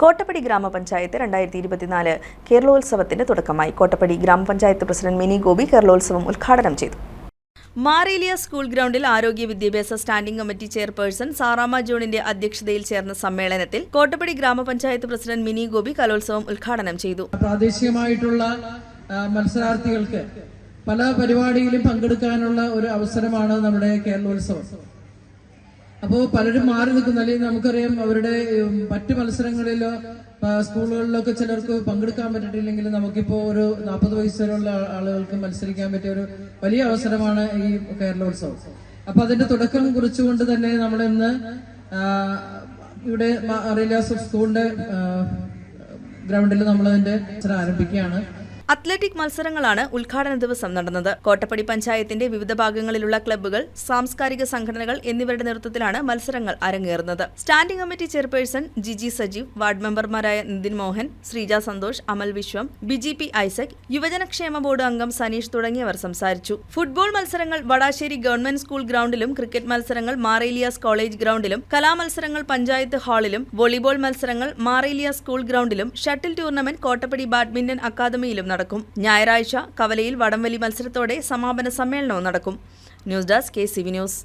കോട്ടപ്പടി ഗ്രാമപഞ്ചായത്ത് രണ്ടായിരത്തി ഇരുപത്തിനാല് കേരളോത്സവത്തിന്റെ തുടക്കമായി. കോട്ടപ്പടി ഗ്രാമപഞ്ചായത്ത് പ്രസിഡന്റ് മിനി ഗോപി കേരളോത്സവം ഉദ്ഘാടനം ചെയ്തു. മാറേലിയ സ്കൂൾ ഗ്രൗണ്ടിൽ ആരോഗ്യ വിദ്യാഭ്യാസ സ്റ്റാൻഡിംഗ് കമ്മിറ്റി ചെയർപേഴ്സൺ സാറാമ ജോണിന്റെ അധ്യക്ഷതയിൽ ചേർന്ന സമ്മേളനത്തിൽ കോട്ടപ്പടി ഗ്രാമപഞ്ചായത്ത് പ്രസിഡന്റ് മിനി ഗോപി കലോത്സവം ഉദ്ഘാടനം ചെയ്തു. പ്രാദേശികമായിട്ടുള്ള മത്സരാർത്ഥികൾക്ക് പല പരിപാടിയിലും പങ്കെടുക്കാനുള്ള ഒരു അവസരമാണ് നമ്മുടെ കേരളോത്സവം. അപ്പോൾ പലരും മാറി നിൽക്കുന്നു. അല്ലെങ്കിൽ നമുക്കറിയാം അവരുടെ മറ്റു മത്സരങ്ങളിലോ സ്കൂളുകളിലൊക്കെ ചിലർക്ക് പങ്കെടുക്കാൻ പറ്റിയിട്ടില്ലെങ്കിൽ നമുക്കിപ്പോ ഒരു നാൽപ്പത് വയസ്സുള്ള ആളുകൾക്ക് മത്സരിക്കാൻ പറ്റിയ ഒരു വലിയ അവസരമാണ് ഈ കേരളോത്സവം. അപ്പൊ അതിന്റെ തുടക്കം കുറിച്ചുകൊണ്ട് തന്നെ നമ്മൾ ഇന്ന് ഇവിടെ അറിയില്ല സ്കൂളിന്റെ ഗ്രൗണ്ടിൽ നമ്മൾ അതിന്റെ ആരംഭിക്കുകയാണ്. അത്ലറ്റിക് മത്സരങ്ങളാണ് ഉദ്ഘാടന ദിവസം നടന്നത്. കോട്ടപ്പടി പഞ്ചായത്തിന്റെ വിവിധ ഭാഗങ്ങളിലുള്ള ക്ലബ്ബുകൾ സാംസ്കാരിക സംഘടനകൾ എന്നിവരുടെ നേതൃത്വത്തിലാണ് മത്സരങ്ങൾ അരങ്ങേറുന്നത്. Standing committee chairperson Jiji Sajeev ward മെമ്പർമാരായ നിതിൻ മോഹൻ ശ്രീജ സന്തോഷ് അമൽ വിശ്വം ബിജി പി ഐസക് യുവജനക്ഷേമ ബോർഡ് അംഗം സനീഷ് തുടങ്ങിയവർ സംസാരിച്ചു. ഫുട്ബോൾ മത്സരങ്ങൾ വടാശ്ശേരി ഗവൺമെന്റ് സ്കൂൾ ഗ്രൗണ്ടിലും ക്രിക്കറ്റ് മത്സരങ്ങൾ മാറേലിയാസ് കോളേജ് ഗ്രൗണ്ടിലും കലാമത്സരങ്ങൾ പഞ്ചായത്ത് ഹാളിലും വോളിബോൾ മത്സരങ്ങൾ മാറേലിയ സ്കൂൾ ഗ്രൗണ്ടിലും ഷട്ടിൽ ടൂർണമെന്റ് കോട്ടപ്പടി ബാഡ്മിന്റൺ അക്കാദമിയിലും നടക്കും. ഞായറാഴ്ച കവലയിൽ വടംവലി മത്സരത്തോടെ സമാപന സമ്മേളനവും നടക്കും. News desk K C V news.